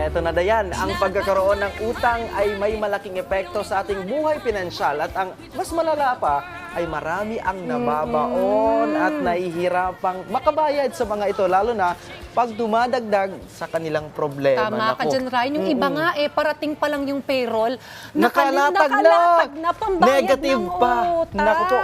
Eto na Dayan, ang pagkakaroon ng utang ay may malaking epekto sa ating buhay pinansyal at ang mas malala pa ay marami ang nababaon at nahihirapang makabayad sa mga ito lalo na pag dumadagdag sa kanilang problema. Tama ka Naku. dyan, Ryan. Yung iba nga eh, parating pa lang yung payroll. Nakalatag na. nakalatag na pambayad Negative ng pa. utang. Naku po.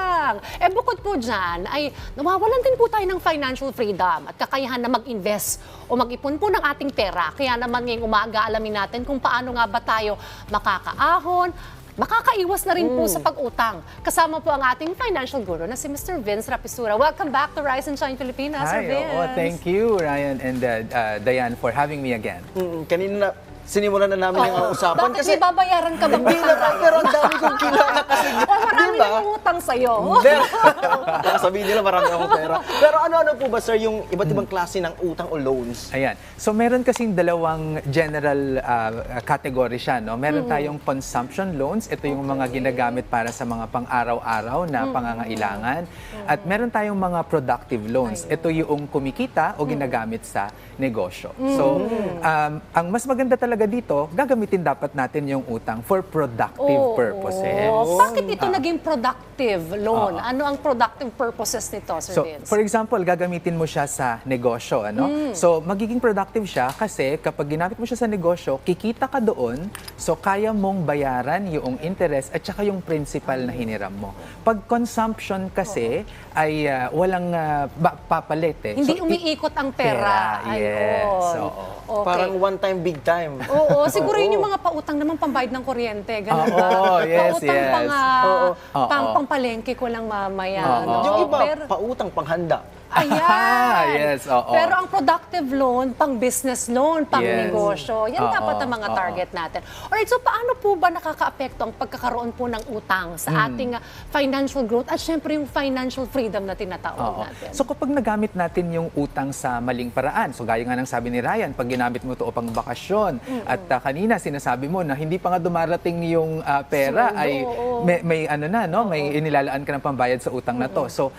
Eh bukod po dyan, ay nawawalan din po tayo ng financial freedom at kakayahan na mag-invest o mag-ipon po ng ating pera. Kaya naman ngayong umaga alamin natin kung paano nga ba tayo makakaahon, makakaiwas na rin po Mm. sa pag-utang. Kasama po ang ating financial guru na si Mr. Vince Rapisura. Welcome back to Rise and Shine Pilipinas, Sir Hi, Vince. oh, thank you, Ryan and uh, uh, Diane, for having me again. Mm, kanina na, sinimulan na namin yung usapan Bakit kasi may babayaran ka bang hindi na pero ang dami kong kilala kasi O marami di ba? nang utang sa'yo. Pero, baka sabihin nila marami akong pera. Pero ano-ano po ba, sir, yung iba't ibang klase ng utang o loans? Ayan. So meron kasing dalawang general uh, category siya, no? Meron tayong consumption loans, ito yung mga ginagamit para sa mga pang-araw-araw na pangangailangan. At meron tayong mga productive loans. Ito yung kumikita o ginagamit sa negosyo. So um, ang mas maganda talaga dito, gagamitin dapat natin yung utang for productive Oo. purposes. Bakit ito naging productive loan? Oo. Ano ang productive purposes nito, Sir So, Vince? for example, gagamitin mo siya sa negosyo, ano? So, magiging productive siya kasi kapag ginamit mo siya sa negosyo, kikita ka doon, so kaya mong bayaran yung interest at saka yung principal na hiniram mo. Pag consumption kasi ay ah, walang ah, ba- papalit eh. Hindi So, i- umiikot ang pera. yes. Ayun. oo. Okay. Parang one time, big time. Oo, siguro yun yung mga pautang naman pambayad ng kuryente. Ganun Oo, ba? yes, pautang yes. pang, ah, Oo. pang, Oo. pangpalengke ko lang mamaya. Oo. no? yung iba, Pero, pautang, panghanda. ayan. Yes, oo. Pero ang productive loan, pang business loan, pang Yes. negosyo, yan Oo, dapat ang mga oo. target natin. Alright, so paano po ba nakaka-apekto ang pagkakaroon po ng utang Hmm. sa ating ah, financial growth at syempre yung financial freedom na tinatawag Oo. natin? So kapag nagamit natin yung utang sa maling paraan, so gaya nga ng sabi ni Ryan, pag ginamit mo ito pang bakasyon, at ah, kanina sinasabi mo na hindi pa nga dumarating yung ah, pera Sweldo, ay oo. may, may ano na, no, may inilalaan ka ng pambayad sa utang na to. So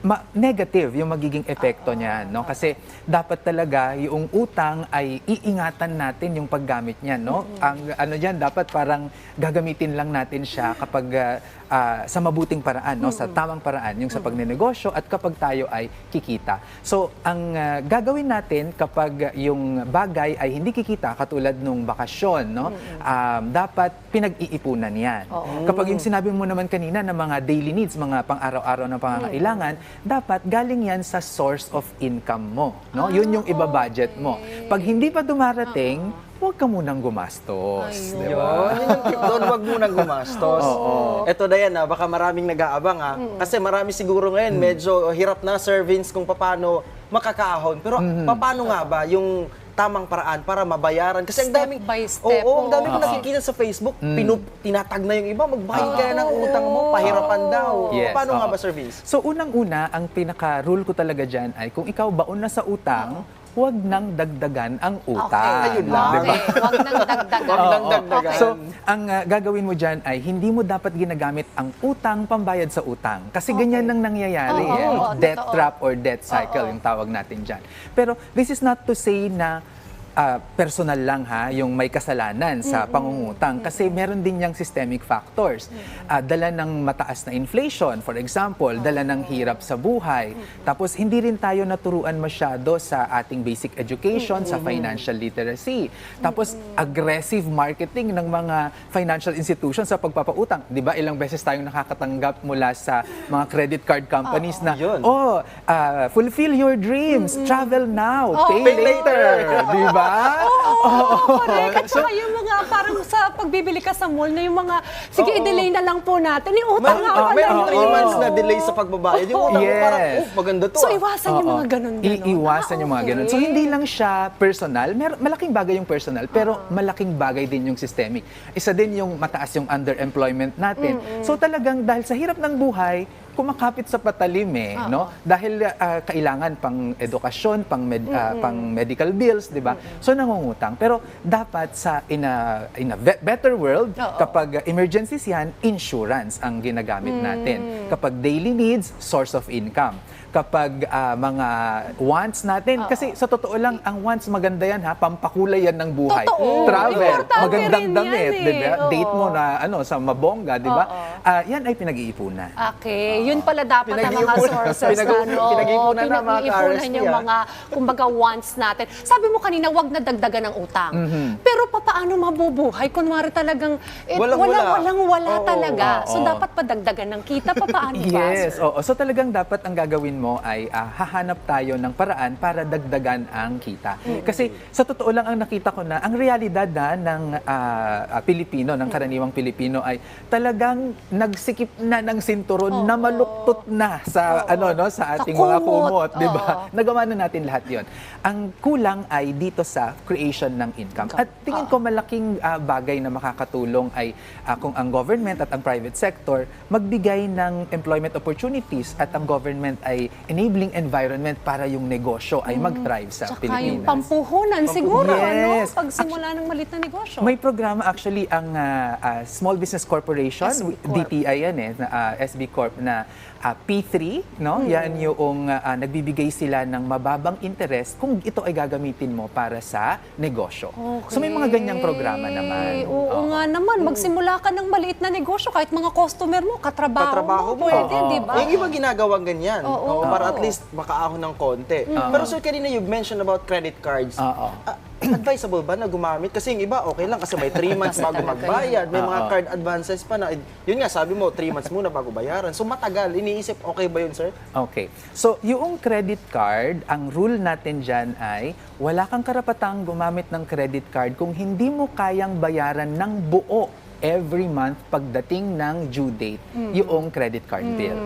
ma- negative yung magiging epekto niyan, no? Kasi dapat talaga yung utang ay iingatan natin yung paggamit niyan, no? Ang ano diyan dapat parang gagamitin lang natin siya kapag ah, ah, sa mabuting paraan, no? Sa tamang paraan, yung sa pagnenegosyo at kapag tayo ay kikita. So, ang ah, gagawin natin kapag yung bagay ay hindi kikita katulad nung bakasyon, no? Um, dapat pinag-iipunan 'yan. Kapag yung sinabi mo naman kanina na mga daily needs, mga pang-araw-araw na pangangailangan, dapat galing 'yan sa source of income mo, no? 'Yun yung iba-budget mo. Pag hindi pa dumarating, huwag ka munang gumastos, Ayun. di Yun, ba? yun yung tip doon, wag muna gumastos. Ito, Diana, baka maraming nag-aabang ha. Kasi marami siguro ngayon, medyo hirap na, Sir Vince, kung paano makakaahon. Pero paano nga ba yung tamang paraan para mabayaran? Kasi ang Step daming, by step, Oo, ang dami ko oo. nakikita sa Facebook, pinup, tinatag na yung iba, magbayad ka na ng utang mo, pahirapan daw. Yes, paano nga oo. ba, Sir Vince? So unang-una, ang pinaka-rule ko talaga dyan ay kung ikaw baon na sa utang, huwag nang dagdagan ang utang. Okay. Ayun lang. Okay. Huwag nang dagdagan. Huwag nang dagdagan. So, ang ah, gagawin mo dyan ay hindi mo dapat ginagamit ang utang pambayad sa utang. Kasi ganyan ang nangyayari. Oo, eh, no? oo, debt totoo. trap or debt cycle yung tawag natin dyan. Pero this is not to say na ah, personal lang ha, yung may kasalanan sa pangungutang. Kasi meron din yung systemic factors. Ah, dala ng mataas na inflation, for example, dala ng hirap sa buhay. Tapos hindi rin tayo naturuan masyado sa ating basic education, sa financial literacy. Tapos aggressive marketing ng mga financial institutions sa pagpapautang. 'Di ba? Ilang beses tayong nakakatanggap mula sa mga credit card companies na Yun. oh, ah, fulfill your dreams, travel now, pay, Pay later, later. 'di ba? Oo, correct. At saka yung mga parang sa pagbibili ka sa mall na yung mga, sige, Oo. i-delay na lang po natin. Yung utang May, nga oh, pala. may yun. 3 months na delay sa pagbabayad. Yung utang mo Yes. parang, oh, maganda to So, ah. iwasan yung Oo. mga ganun-ganun. Iiwasan Ah, yung mga ganun. So, hindi lang siya personal. Mer- malaking bagay yung personal, pero malaking bagay din yung systemic. Isa din yung mataas yung underemployment natin. So, talagang dahil sa hirap ng buhay, kumakapit sa patalim eh, no? Dahil ah, kailangan pang edukasyon, pang med- ah, pang medical bills, 'di ba? So nangungutang. Pero dapat sa in a in a be- better world, Oo. kapag ah, emergencies 'yan, insurance ang ginagamit natin. Kapag daily needs, source of income. kapag ah, mga wants natin. Kasi sa totoo lang, ang wants maganda yan ha, pampakulay yan ng buhay. Totoo. Travel, Importante magandang rin yan damit, eh. di ba? Date mo na ano sa mabongga, di ba? Oo. Ah, yan ay pinag-iipunan. Okay, yun pala dapat ang mga sources na ano, pinag-iipunan na, mga ka-RSP, yung ah. mga, kumbaga, wants natin. Sabi mo kanina, wag na dagdagan ng utang. Pero pa- paano mabubuhay? Kunwari talagang, eh, Walang wala, wala. walang wala Oo. talaga. So, dapat padagdagan ng kita. Pa, paano ba? Yes, oo. So talagang dapat ang gagawin mo ay ah, hahanap tayo ng paraan para dagdagan ang kita. Kasi sa totoo lang ang nakita ko na ang realidad na ng ah, ah, Pilipino, ng karaniwang Pilipino ay talagang nagsikip na ng sinturon na maluktot na sa ano no sa ating mga kumot. kumot, 'di ba? Oo. Nagawa na natin lahat 'yon. Ang kulang ay dito sa creation ng income. At tingin ko malaking ah, bagay na makakatulong ay ah, kung ang government at ang private sector magbigay ng employment opportunities at ang government ay enabling environment para yung negosyo ay mag-thrive sa Tsaka yung Pilipinas. pampuhunan siguro, Yes. ano? Pagsimula ng malit na negosyo. May programa actually ang ah, ah, Small Business Corporation, SB Corp. DTI yan eh, na, ah, SB Corp na ah, P3, no? Hmm. Yan yung ah, nagbibigay sila ng mababang interest kung ito ay gagamitin mo para sa negosyo. So may mga ganyang programa naman. Oo, Oo. nga naman. Magsimula ka ng maliit na negosyo. Kahit mga customer mo, katrabaho, Katrabaho mo, mo. pwede, di ba? Yung iba ginagawang ganyan. Oo. Oo, para at least makaahon ng konti. Pero sir, kanina you mentioned about credit cards. Oo. Ah, advisable ba na gumamit? Kasi yung iba, okay lang kasi may 3 months bago magbayad. May mga card advances pa na, yun nga, sabi mo, 3 months muna bago bayaran. So matagal, iniisip, okay ba yun, sir? Okay. So, yung credit card, ang rule natin dyan ay wala kang karapatang gumamit ng credit card kung hindi mo kayang bayaran ng buo every month pagdating ng due date yung credit card bill.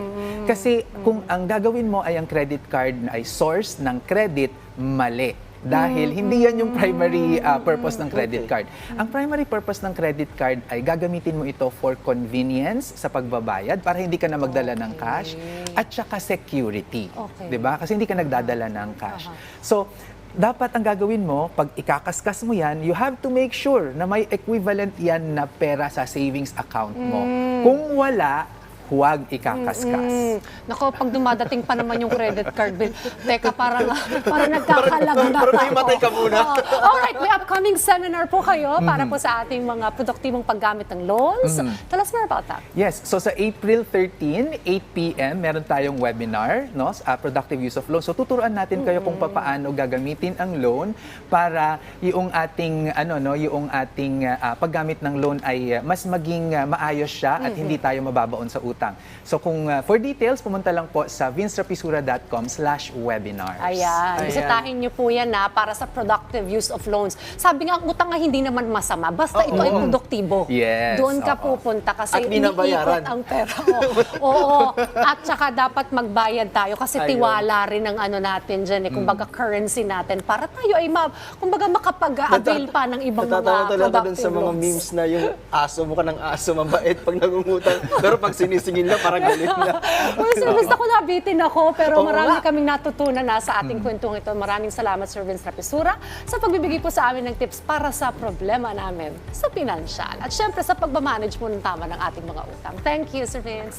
Kasi kung ang gagawin mo ay ang credit card na ay source ng credit, mali. Dahil hindi yan yung primary uh, purpose ng credit card. Ang primary purpose ng credit card ay gagamitin mo ito for convenience sa pagbabayad para hindi ka na magdala ng cash at saka security. Okay. 'Di ba? Kasi hindi ka nagdadala ng cash. So, dapat ang gagawin mo, pag ikakaskas mo yan, you have to make sure na may equivalent yan na pera sa savings account mo. Kung wala, huwag ikakaskas. Mm. Nako, pag dumadating pa naman yung credit card bill, teka, parang, parang nagkakalagnat Parang ako. nahimatay ka muna. Oo. alright, may upcoming seminar po kayo para po sa ating mga produktibong paggamit ng loans. Tell us more about that. Yes, so sa April 13, 8 p.m., meron tayong webinar, no, sa productive use of loan. So tuturuan natin kayo kung paano gagamitin ang loan para yung ating ano no, yung ating ah, paggamit ng loan ay ah, mas maging ah, maayos siya at hindi tayo mababaon sa utang. So kung ah, for details, pumunta lang po sa vincetrapisura.com/webinars. Ayan. Ayan. Bisitahin niyo po yan na para sa productive use of loans. Sabi nga, ang utang nga hindi naman masama. Basta ito ay produktibo. Yes, Doon ka oo. pupunta kasi At binabayaran. iniikot ang pera mo. Oo. At saka dapat magbayad tayo kasi Ayun. tiwala rin ang ano natin dyan. Eh, kumbaga currency natin para tayo ay ma, kumbaga makapag-avail pa ng ibang mga Natatawa talaga dun productive sa mga loans. memes na yung aso mo ka ng aso, mabait pag nangungutang. Pero pag sinisingin lang, parang galit na. Well, sir, basta ko nabitin ako, pero Oo marami nga. kaming natutunan na sa ating kwentong ito. Maraming salamat, Sir Vince Rapisura, sa pagbibigay po sa amin ng tips para sa problema namin sa pinansyal. At syempre, sa pagmamanage mo ng tama ng ating mga utang. Thank you, Sir Vince.